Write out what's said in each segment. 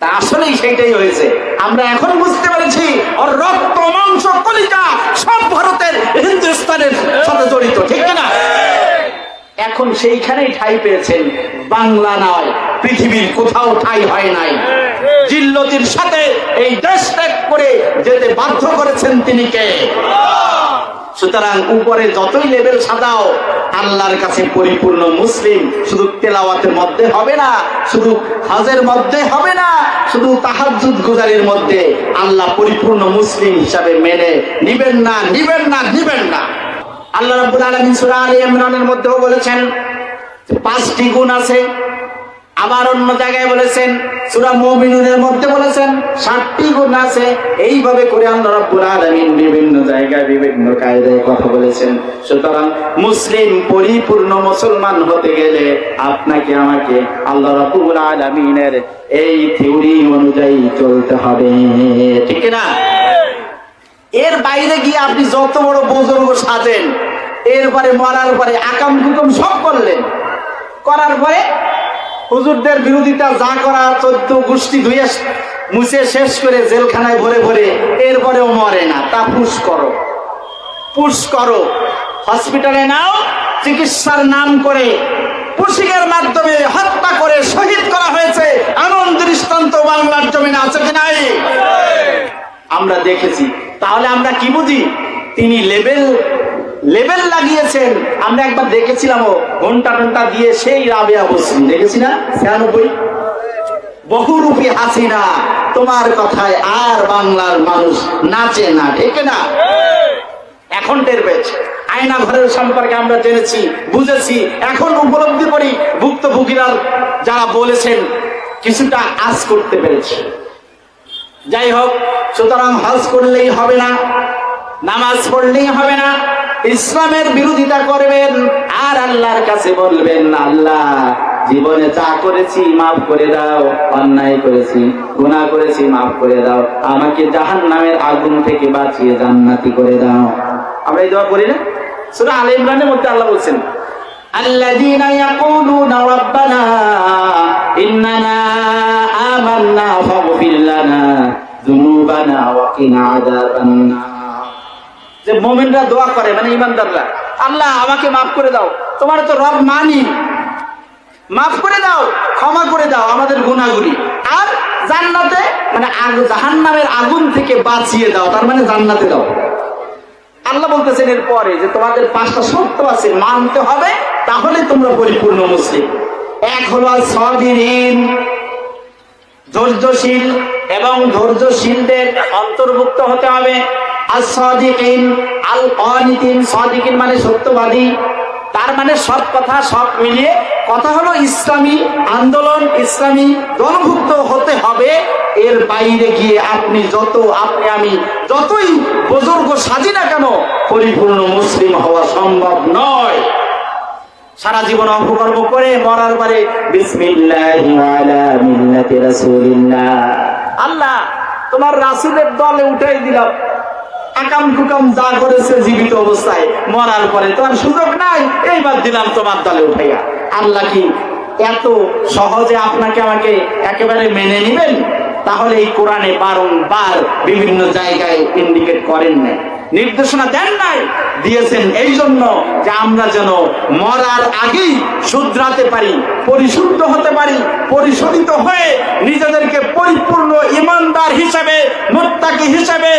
তা আসলেই সেইটাই হয়েছে। আমরা এখন বুঝতে পেরেছি, ওর রক্ত, মাংস, কলিজা সব ভারতের সাথে জড়িত, ঠিক না এখন সেইখানেই ঠাই পেয়েছেন বাংলা নয়, পৃথিবীর কোথাও ঠাই হয় নাই। জিল্লতির সাথে এই দেশ ত্যাগ করে যেতে বাধ্য করেছেন তিনি কে? সুতরাং উপরে যতই লেভেল সাজাও, আল্লাহর কাছে পরিপূর্ণ মুসলিম শুধু তেলাওয়াতের মধ্যে হবে না, শুধু হাজের মধ্যে হবে না, শুধু তাহাজুদ গুজারির মধ্যে আল্লাহ পরিপূর্ণ মুসলিম হিসাবে মেনে নিবেন না নিবেন না নিবেন না। আল্লাহ রাব্বুল আলামিন সূরা আলী ইমরানের মধ্যেও বলেছেন, পাঁচটি গুণ আছে। আবার অন্য জায়গায় বলেছেন, সূরা মুমিনুনের মধ্যে বলেছেন ষাটটি গুণ আছে। এইভাবে করে আল্লাহ রাব্বুল বিভিন্ন জায়গায় বিভিন্ন কায়দায় কথা বলেছেন। সুতরাং মুসলিম পরিপূর্ণ মুসলমান হতে গেলে আপনাকে, আমাকে আল্লাহ রাব্বুল আলামিনের এই থিওরি অনুযায়ী চলতে হবে। ঠিক না এর বাইরে গিয়ে আপনি যত বড় বুজুর্গ সাজেন, এরপরে মরার পরে আকাম কুকম সব করলেন। করার পরে হুজুরদের বিরোধিতা যা করা, চোদ্দ গোষ্ঠী ধুয়ে মুছে শেষ করে জেলখানায় ভরে ভরে এরপরেও মরে না। তা পুশ করো। পুশ করো। হসপিটালে নাও, চিকিৎসার নাম করে পুশিংয়ের মাধ্যমে হত্যা করে শহীদ করা হয়েছে। এমন দৃষ্টান্ত বাংলার জমিনে আছে কি নাই? আমরা দেখেছি। তাহলে আমরা কি বুঝি? তিনি লেবেল লেবেল লাগিয়েছেন। আমরা একবার দেখেছিলাম ও ঘণ্টা টন্টা দিয়ে সেই রাবেয়া বসছেন দেখেছি না? ছিয়ানব্বই? বহুরূপী হাসিনা। তোমার কথায় আর বাংলার মানুষ নাচে না ঠিক না? এখন টের পেয়েছে। আয়না ঘরের সম্পর্কে আমরা জেনেছি বুঝেছি এখন উপলব্ধি করি ভুক্তভোগীরা যারা বলেছেন কিছুটা আজ করতে পেরেছি। যাই হোক সুতরাং হজ করলেই হবে না নামাজ পড়লেই হবে না ইসলামের বিরোধিতা করবেন আর আল্লাহর কাছে বলবেন আল্লাহ জীবনে যা করেছি মাফ করে দাও অন্যায় করেছি গুনাহ করেছি মাফ করে দাও আমাকে জাহান নামের আগুন থেকে বাঁচিয়ে জান্নাতি করে দাও আমরা এই দোয়া করি না সুরা আল ইমরানের মধ্যে আল্লাহ বলছেন الذين يقولون ربنا إننا آمنا فاغفر لنا ذنوبنا وقنا عذاب النار যে মোমিনরা দোয়া করে মানে ইমানদাররা আল্লাহ আমাকে মাফ করে দাও তোমার তো রব মানি মাফ করে দাও, ক্ষমা করে দাও আমাদের গুণাগুলি। আর জান্নাতে মানে জাহান নামের আগুন থেকে বাঁচিয়ে দাও, তার মানে জান্নাতে দাও। আল্লাহ বলতেছেন এর পরে যে তোমাদের পাঁচটা শর্ত আছে, মানতে হবে, তাহলে তোমরা পরিপূর্ণ মুসলিম। এক হলো সবিরিন, ধৈর্যশীল এবং ধৈর্যশীলদের অন্তর্ভুক্ত হতে হবে। আর সদিকিন, আল অনিতিন, সদিকিন মানে সত্যবাদী। তার মানে সব কথা সব মিলিয়ে কথা হলো ইসলামী আন্দোলন, ইসলামী দলভুক্ত হতে হবে। এর বাইরে গিয়ে আপনি যত, আপনি আমি যতই বুজুর্গ সাজি না কেন, পরিপূর্ণ মুসলিম হওয়া সম্ভব নয়। সারা জীবন অপকর্ম করে মরার পরে আল্লাহ, তোমার রাসূলের দলে উঠাই দিলাম। আকাম কুকাম যা করেছে জীবিত অবস্থায় মরার পরে তোমার সুযোগ নাই। এইবার দিলাম তোমার দলে উঠাইয়া। আল্লাহ কি এত সহজে আপনাকে আমাকে একেবারে মেনে নিবেন? তাহলে এই কোরআনে বারংবার বিভিন্ন জায়গায় ইন্ডিকেট করেন না নির্দেশনা দেন নাই, দিয়েছেন এই জন্য যে আমরা যেন মরার আগেই শুধরাতে পারি, পরিশুদ্ধ হতে পারি, পরিশোধিত হয়ে নিজেদেরকে পরিপূর্ণ ইমানদার হিসেবে, মোত্তাকি হিসেবে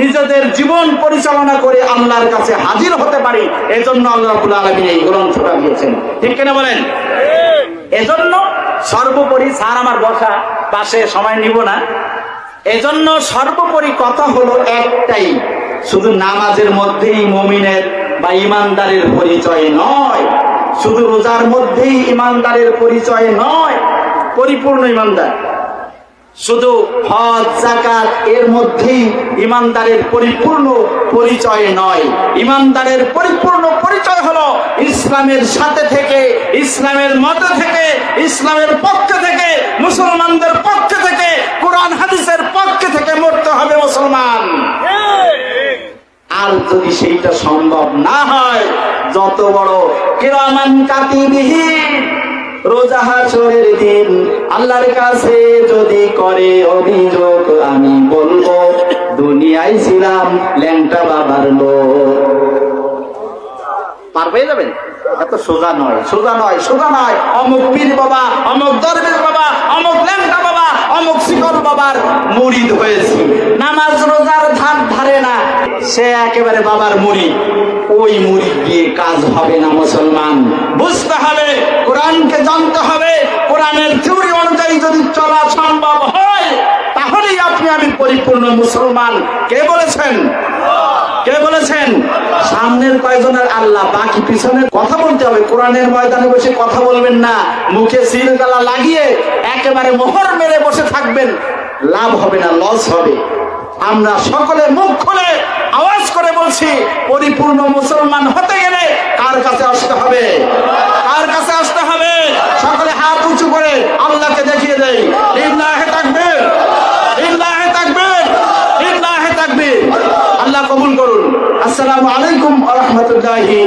নিজেদের জীবন পরিচালনা করে আল্লাহর কাছে হাজির হতে পারি, এজন্য আল্লাহ রাব্বুল আলামিন এই গ্রন্থটা দিয়েছেন। ঠিক কিনা বলেন? এজন্য সর্বোপরি, স্যার আমার বসা পাশে সময় নিব না, এজন্য সর্বোপরি কথা হলো একটাই শুধু নামাজের মধ্যেই মমিনের বা ইমানদারের পরিচয় নয়। শুধু রোজার মধ্যেই ইমানদারের পরিচয় নয়, পরিপূর্ণ ইমানদার। শুধু হজ জাকাত এর মধ্যেই ইমানদারের পরিপূর্ণ পরিচয় নয়। ইমানদারের পরিপূর্ণ পরিচয় হলো ইসলামের সাথে থেকে, ইসলামের মত থেকে, ইসলামের পক্ষ থেকে, মুসলমানদের পক্ষ থেকে, কোরআন, হাদিসের পক্ষ থেকে মরতে হবে মুসলমান। আর যদি সেইটা সম্ভব না হয়, যত বড় কিরামান কাতিবিহীন, রোজা হাসরের দিন আল্লাহর কাছে যদি করে অভিযোগ, আমি বলব, দুনিয়ায় ছিলাম ল্যাংটা বাবার লোক। পার পেয়ে যাবেন? এত সোজা নয় সোজা নয় সোজা নয়। অমুক পীর বাবা, অমুক দরবেশ বাবা, অমুক ল্যাংটা বাবা, অমুক শিকর বাবার মুরিদ হয়েছি। নামাজ রোজার ধার ধারে না সে একেবারে বাবার মুড়ি। ওই মুড়ি দিয়ে কাজ হবে না মুসলমান। বুঝতে হবে, কোরআনকে জানতে হবে। কোরআনের থিওরি অনুযায়ী যদি চলা সম্ভব হয়, তাহলেই আপনি আমি পরিপূর্ণ মুসলমান। কে বলেছেন? কে বলেছেন? সামনের কয়জনের আল্লাহ, বাকি পিছনের? কথা বলতে হবে, কোরআনের ময়দানে বসে কথা বলবেন না। মুখে সিলগালা লাগিয়ে একেবারে মোহর মেরে বসে থাকবেন। লাভ হবে না, লস হবে। আমরা সকলে মুখ খুলে আওয়াজ করে বলছি, পরিপূর্ণ মুসলমান হতে গেলে কার কাছে আসতে হবে? কার কাছে আসতে হবে? সকলে হাত উঁচু করে আল্লাহকে দেখিয়ে দেয় লিল্লাহে তাকবীর লিল্লাহে তাকবীর লিল্লাহে তাকবীর। আল্লাহ কবুল করুন। আসসালামু আলাইকুম ওয়া রাহমাতুল্লাহি